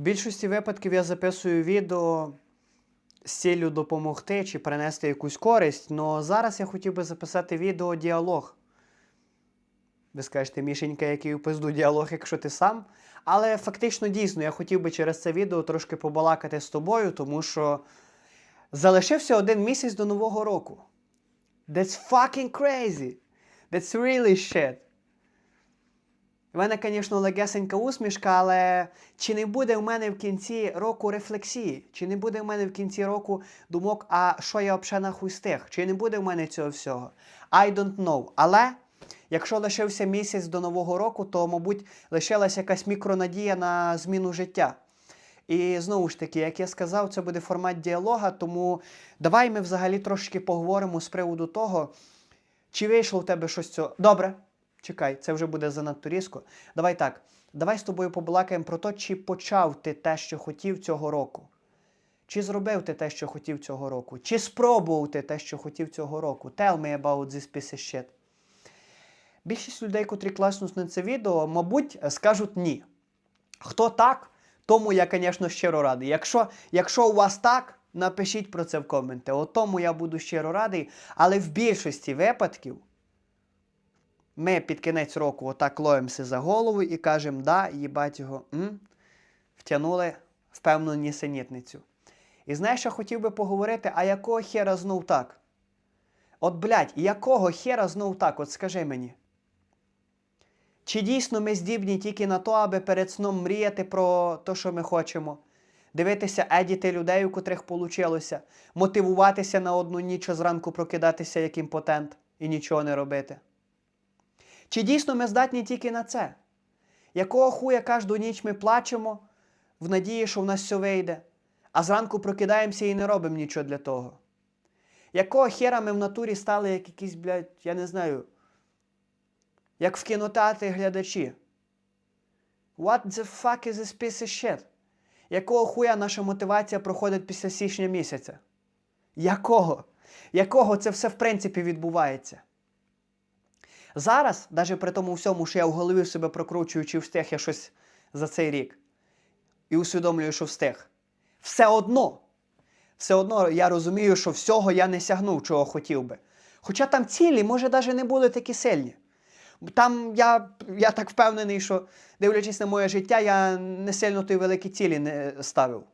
В більшості випадків я записую відео з ціллю допомогти чи принести якусь користь, але зараз я хотів би записати відео діалог. Ви скажете, Мішенька, який у пизду діалог, якщо ти сам. Але фактично дійсно я хотів би через це відео трошки побалакати з тобою, тому що залишився один місяць до Нового року. That's fucking crazy. That's really shit. У мене, звісно, легесенька усмішка, але чи не буде в мене в кінці року рефлексії? Чи не буде в мене в кінці року думок, а що я взагалі нахуй стиг? Чи не буде в мене цього всього? I don't know. Але якщо лишився місяць до Нового року, то, мабуть, лишилася якась мікронадія на зміну життя. І знову ж таки, як я сказав, це буде формат діалога, тому давай ми взагалі трошки поговоримо з приводу того, чи вийшло в тебе щось цього. Добре, чекай, це вже буде занадто різко. Давай так. Давай з тобою побалакаємо про те, чи почав ти те, що хотів цього року. Чи зробив ти те, що хотів цього року? Чи спробував ти те, що хотів цього року? Tell me about this piece of shit. Більшість людей, котрі класнуть на це відео, мабуть, скажуть ні. Хто так, тому я, звісно, щиро радий. Якщо, якщо у вас так, напишіть про це в коменти. От тому я буду щиро радий. Але в більшості випадків ми під кінець року отак лоїмося за голову і кажемо, да, їбать його, м? втягнули в певну нісенітницю. І знаєш, я хотів би поговорити, а якого хера знов так? От, блядь, якого хера знов так? От скажи мені. Чи дійсно ми здібні тільки на то, аби перед сном мріяти про те, що ми хочемо? Дивитися едіти людей, у котрих получилося, мотивуватися на одну ніч, а зранку прокидатися як імпотент і нічого не робити? Чи дійсно ми здатні тільки на це? Якого хуя кожну ніч ми плачемо в надії, що в нас все вийде, а зранку прокидаємося і не робимо нічого для того? Якого хера ми в натурі стали як якісь, блядь, я не знаю, як в кінотеатрі глядачі? What the fuck is this piece of shit? Якого хуя наша мотивація проходить після січня місяця? Якого? Якого це все в принципі відбувається? Зараз, навіть при тому всьому, що я в голові себе прокручую, чи встиг я щось за цей рік, і усвідомлюю, що встиг. Все одно, все одно я розумію, що всього я не сягнув, чого хотів би. Хоча там цілі, може, навіть не були такі сильні. Там я, я так впевнений, що дивлячись на моє життя, я не сильно той великі цілі не ставив.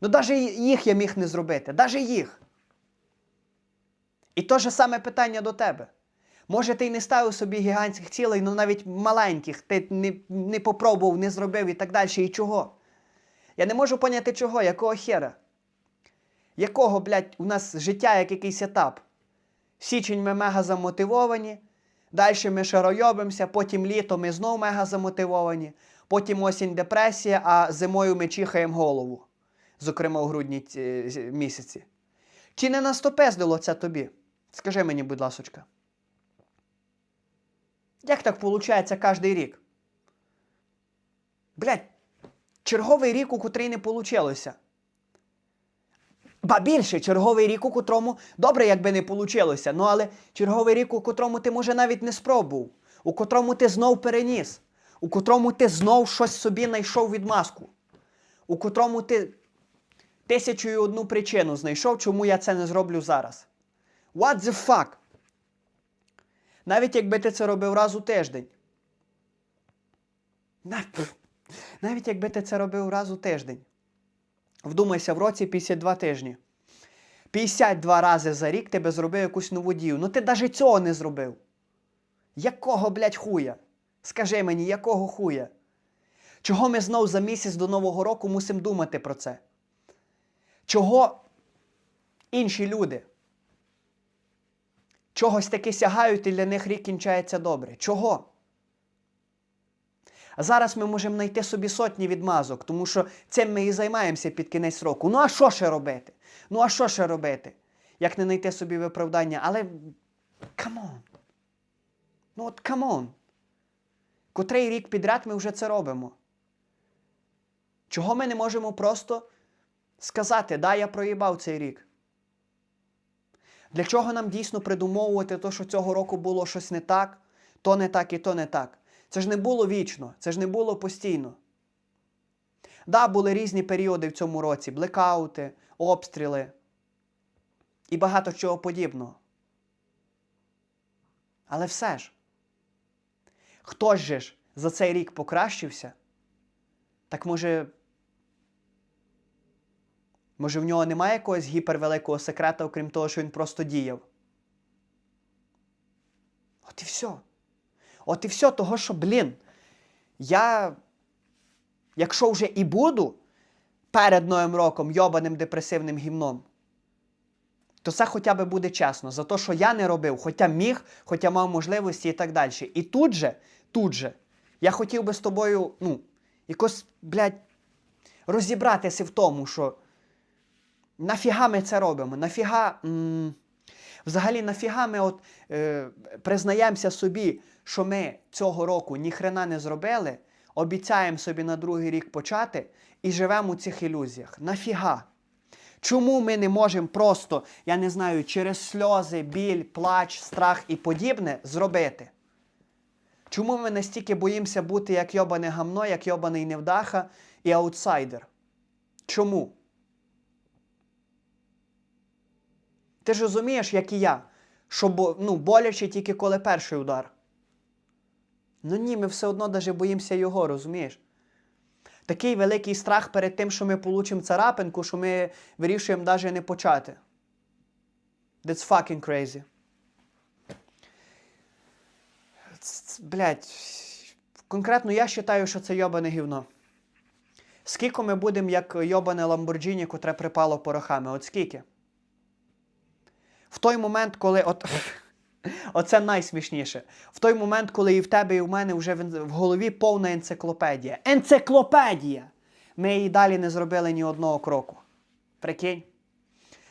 Ну, навіть їх я міг не зробити, навіть їх. І те ж саме питання до тебе. Може, ти й не ставив собі гігантських цілей, ну навіть маленьких, ти не, не попробував, не зробив і так далі. І чого? Я не можу поняти чого, якого хера. Якого, блядь, у нас життя як якийсь етап. Січень ми мега замотивовані, далі ми шаройобимося, потім літо ми знов мега замотивовані, потім осінь депресія, а зимою ми чихаємо голову, зокрема у грудні місяці. Чи не настопездило це тобі? Скажи мені, будь ласочка. Як так виходить кожен рік? Блядь, черговий рік, у котрий не вийшло. Ба більше, черговий рік, у котрому добре, якби не вийшло, ну але черговий рік, у котрому ти, може, навіть не спробував, у котрому ти знов переніс, у котрому ти знов щось собі знайшов відмазку, у котрому ти тисячу і одну причину знайшов, чому я це не зроблю зараз. What the fuck? Навіть якби ти це робив раз у тиждень. Навіть якби ти це робив раз у тиждень. Вдумайся, в році 52 тижні. 52 рази за рік тебе зробив якусь нову дію. Ну ти навіть цього не зробив. Якого, блядь, хуя? Скажи мені, якого хуя? Чого ми знов за місяць до Нового року мусимо думати про це? Чого інші люди чогось таки сягають і для них рік кінчається добре? Чого? А зараз ми можемо знайти собі сотні відмазок, тому що цим ми і займаємося під кінець року. Ну а що ще робити? Ну а що ще робити? Як не знайти собі виправдання? Але камон. Ну от камон. Котрий рік підряд ми вже це робимо. Чого ми не можемо просто сказати, да, я проїбав цей рік? Для чого нам дійсно придумовувати те, що цього року було щось не так, то не так і то не так? Це ж не було вічно, це ж не було постійно. Да, були різні періоди в цьому році: блекаути, обстріли і багато чого подібного. Але все ж, хтось же ж за цей рік покращився, так може. Може, в нього немає якогось гіпервеликого секрета, окрім того, що він просто діяв. От і все. От і все, того, що, блін, я, якщо вже і буду перед Новим роком йобаним депресивним гімном, то це хоча б буде чесно. За те, що я не робив, хоча міг, хоча мав можливості і так далі. І тут же, тут же, я хотів би з тобою, ну, якось, блядь, розібратися в тому, що нафіга ми це робимо? Нафіга. М- Взагалі, нафіга ми от, е, признаємося собі, що ми цього року ніхрена не зробили, обіцяємо собі на другий рік почати і живемо у цих ілюзіях. Нафіга? Чому ми не можемо просто, я не знаю, через сльози, біль, плач, страх і подібне зробити? Чому ми настільки боїмося бути як йобане гамно, як йобаний невдаха і аутсайдер? Чому? Ти ж розумієш, як і я, що ну, боляче тільки коли перший удар. Ну ні, ми все одно даже боїмося його, розумієш? Такий великий страх перед тим, що ми получимо царапинку, що ми вирішуємо навіть не почати. That's fucking crazy. Блядь, конкретно я вважаю, що це йобане гівно. Скільки ми будемо як йобане Ламборджіні, котре припало порохами? От скільки? В той момент, коли. От, оце найсмішніше. В той момент, коли і в тебе, і в мене вже в голові повна енциклопедія. Енциклопедія! Ми і далі не зробили ні одного кроку. Прикинь?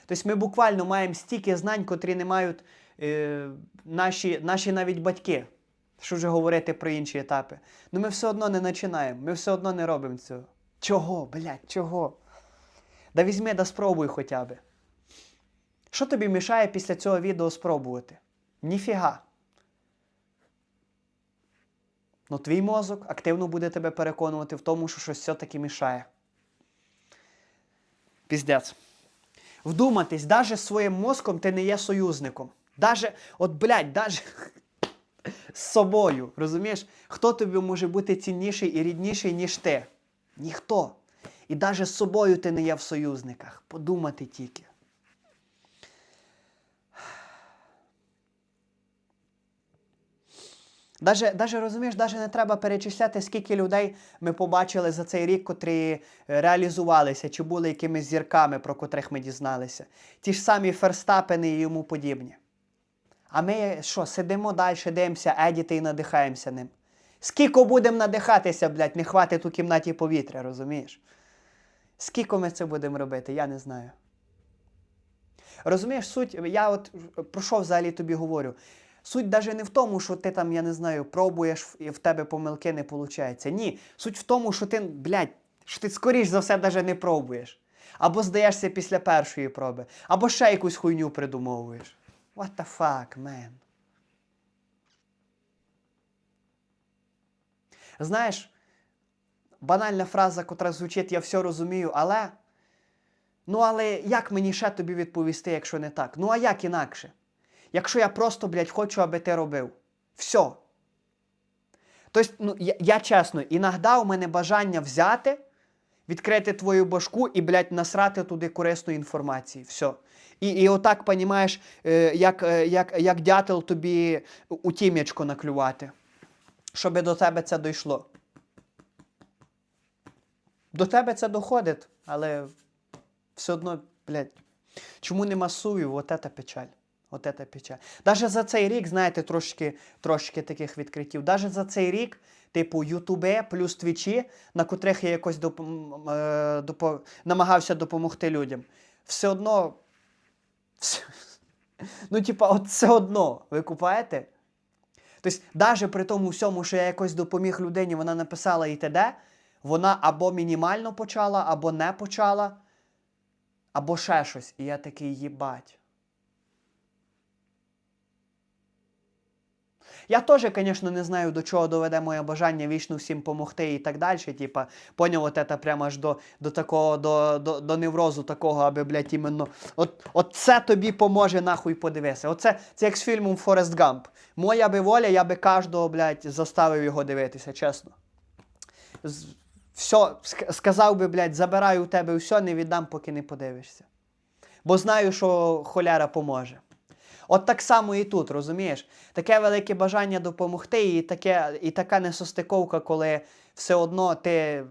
Тобто ми буквально маємо стільки знань, котрі не мають е, наші, наші навіть батьки. Що вже говорити про інші етапи. Ну ми все одно не починаємо, ми все одно не робимо цього. Чого, блядь, чого? Да візьми да спробуй хоча б. Що тобі мішає після цього відео спробувати? Ніфіга. Ну, твій мозок активно буде тебе переконувати в тому, що щось все-таки мішає. Піздець. Вдуматись, навіть своїм мозком ти не є союзником. Даже, от, блядь, даже з собою. Розумієш? Хто тобі може бути цінніший і рідніший, ніж ти? Ніхто. І навіть з собою ти не є в союзниках. Подумати тільки. Даже, даже розумієш, даже не треба перечисляти, скільки людей ми побачили за цей рік, котрі е, реалізувалися, чи були якимись зірками, про котрих ми дізналися. Ті ж самі Ферстапени і йому подібні. А ми що, сидимо далі, дивимося, едіти і надихаємося ним. Скільки будемо надихатися, блядь, не хватить у кімнаті повітря, розумієш? Скільки ми це будемо робити, я не знаю. Розумієш, суть, я от про що взагалі тобі говорю? Суть навіть не в тому, що ти там, я не знаю, пробуєш і в тебе помилки не виходить. Ні. Суть в тому, що ти, блядь, що ти скоріш за все навіть не пробуєш. Або здаєшся після першої проби, або ще якусь хуйню придумовуєш. What the fuck, man? Знаєш, банальна фраза, котра звучить, я все розумію, але. Ну, але як мені ще тобі відповісти, якщо не так? Ну, а як інакше? Якщо я просто, блядь, хочу, аби ти робив. Все. Тобто, ну, я, я чесно, іноді у мене бажання взяти, відкрити твою башку і, блядь, насрати туди корисної інформації. Все. І, і отак, понімаєш, е, як, е, як, як дятел тобі у тім'ячко наклювати, щоб до тебе це дійшло. До тебе це доходить, але все одно, блядь, чому не масую? От це печаль. От це печаль. Даже за цей рік, знаєте, трошки, трошки таких відкриттів. Даже за цей рік, типу, Ютубе плюс твічі, на котрих я якось допом... е, допо... намагався допомогти людям. Все одно. Все... Ну, типа, от все одно, ви купаєте? Тобто, навіть при тому всьому, що я якось допоміг людині, вона написала і т.д., вона або мінімально почала, або не почала, або ще щось. І я такий їбать. Я теж, звісно, не знаю, до чого доведе моє бажання вічно всім помогти і так далі. Типа, поняв, от це прямо аж до, до такого, до, до, до неврозу такого, аби, блядь, іменно. От, от це тобі поможе, нахуй подивися. Оце це як з фільмом Форест Гамп. Моя би воля, я би кожного, блядь, заставив його дивитися, чесно. Все, сказав би, блядь, забираю у тебе все, не віддам, поки не подивишся. Бо знаю, що холяра поможе. От так само і тут, розумієш? Таке велике бажання допомогти, і, таке, і така несостиковка, коли все одно ти.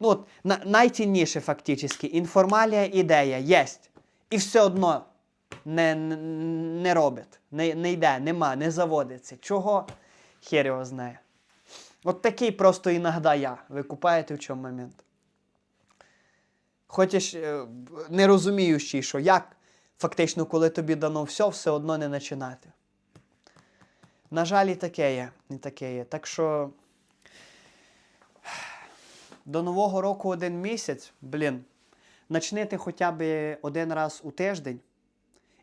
Ну, от, на, найцінніше фактично, інформалія, ідея єсть. І все одно не, не, робить, не, не йде, нема, не заводиться. Чого? Хер його знає. От такий просто іноді я. Ви купаєте в чому момент. Хочеш, е, не розуміючи, що як фактично, коли тобі дано все, все одно не починати. На жаль, і таке є, і таке є. Так що до Нового року один місяць, блін, начни ти хоча б один раз у тиждень,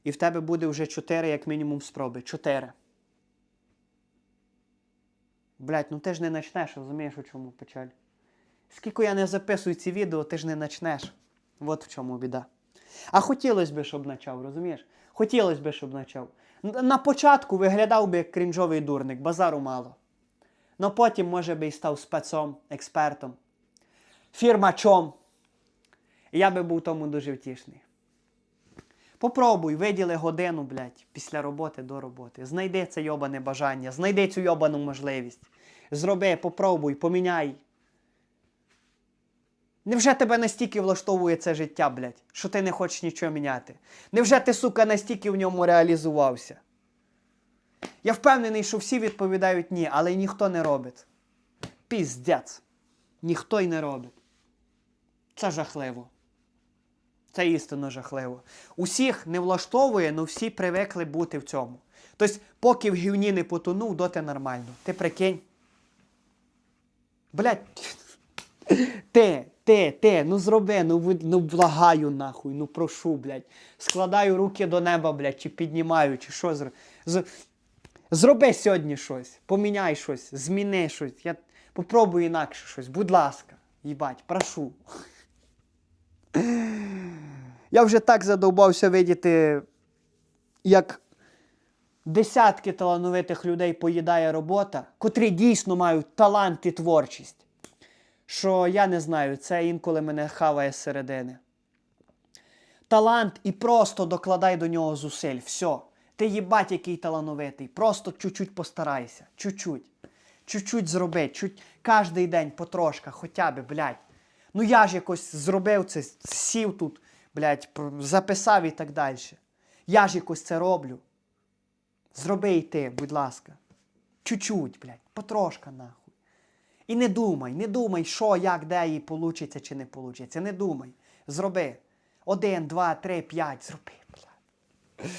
і в тебе буде вже чотири, як мінімум, спроби. Чотири. Блять, ну ти ж не почнеш, розумієш, у чому печаль. Скільки я не записую ці відео, ти ж не почнеш. От в чому біда. А хотілося б, щоб почав, розумієш? Хотілося б, щоб почав. На початку виглядав би як крінжовий дурник, базару мало. Ну потім, може би, і став спецом, експертом, фірмачом. Я би був тому дуже втішний. Попробуй, виділи годину, блядь, після роботи до роботи. Знайди це йобане бажання, знайди цю йобану можливість. Зроби, попробуй, поміняй. Невже тебе настільки влаштовує це життя, блядь, що ти не хочеш нічого міняти? Невже ти, сука, настільки в ньому реалізувався? Я впевнений, що всі відповідають ні, але ніхто не робить. Піздець. Ніхто й не робить. Це жахливо. Це істинно жахливо. Усіх не влаштовує, але всі привикли бути в цьому. Тобто, поки в гівні не потонув, доти нормально. Ти прикинь. Блядь. Ти, ти, ти, ну зроби, ну, ви- ну благаю нахуй, ну прошу, блядь. Складаю руки до неба, блядь, чи піднімаю, чи що зро... з... Зроби сьогодні щось, поміняй щось, зміни щось. Я попробую інакше щось, будь ласка, їбать, прошу. Я вже так задовбався видіти, як десятки талановитих людей поїдає робота, котрі дійсно мають талант і творчість. Що я не знаю, це інколи мене хаває з середини. Талант і просто докладай до нього зусиль. Все. Ти їбать, який талановитий. Просто чуть-чуть постарайся. Чуть-чуть. Чуть-чуть зроби. Чуть... Кожний день потрошка, хоча б, блядь. Ну я ж якось зробив це, сів тут, блядь, записав і так далі. Я ж якось це роблю. Зроби і ти, будь ласка. Чуть-чуть, блядь, потрошка нахуй. І не думай, не думай, що, як, де їй получиться чи не получиться. Не думай. Зроби. Один, два, три, п'ять. Зроби, блядь.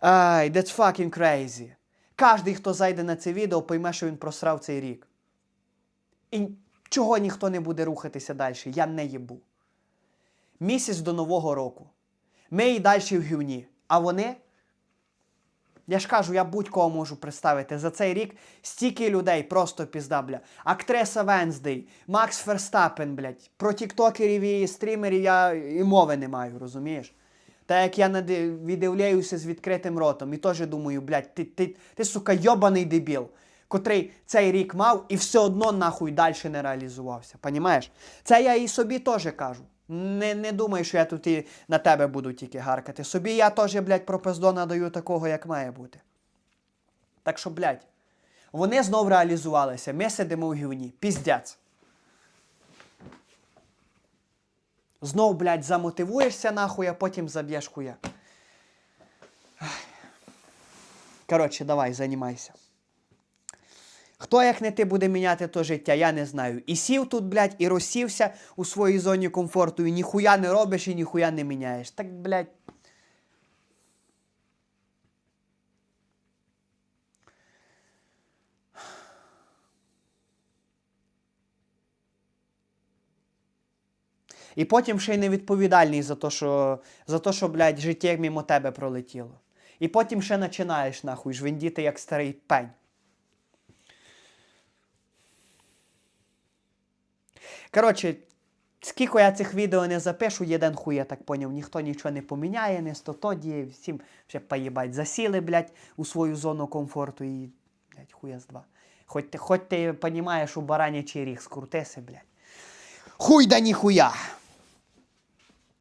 Ай, that's fucking crazy. Кожний, хто зайде на це відео, пойме, що він просрав цей рік. І чого ніхто не буде рухатися далі, я не їбу. Місяць до Нового року. Ми і далі в гівні. А вони я ж кажу, я будь-кого можу представити. За цей рік стільки людей, просто пізда, бля. Актриса Венздей, Макс Ферстапен, блядь. Про тіктокерів і стрімерів я і мови не маю, розумієш? Та як я віддивляюся з відкритим ротом і теж думаю, блядь, ти, ти, ти, сука, йобаний дебіл, котрий цей рік мав і все одно нахуй далі не реалізувався. Понімаєш? Це я і собі теж кажу. Не, не думай, що я тут і на тебе буду тільки гаркати. Собі я теж, блядь, про пиздона даю такого, як має бути. Так що, блядь, вони знов реалізувалися. Ми сидимо в гівні. Піздець. Знов, блядь, замотивуєшся нахуй, а потім заб'єш хуя. Коротше, давай, займайся. Хто, як не ти, буде міняти то життя, я не знаю. І сів тут, блядь, і розсівся у своїй зоні комфорту, і ніхуя не робиш, і ніхуя не міняєш. Так, блядь. І потім ще й невідповідальний за те, що, за те, що, блядь, життя мимо тебе пролетіло. І потім ще починаєш, нахуй, жвендіти, як старий пень. Коротше, скільки я цих відео не запишу, єден хуй, я так поняв, ніхто нічого не поміняє, не сто тоді, всім ще поїбать. Засіли, блядь, у свою зону комфорту і, блядь, хуя з два. Хоч ти, хоч ти понімаєш, у баранячий ріг скрутися, блядь. Хуй да ніхуя!